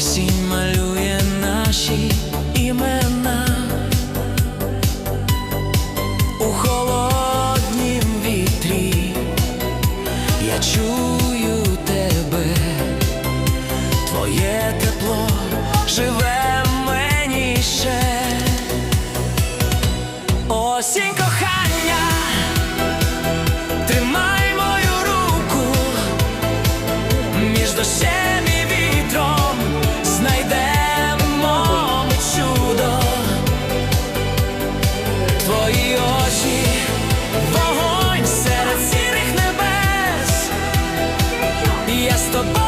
Осінь малює наші імена у холоднім вітрі, я чую тебе, твоє тепло живе в ще осінь кохання, мою руку між дощем. Я з тобою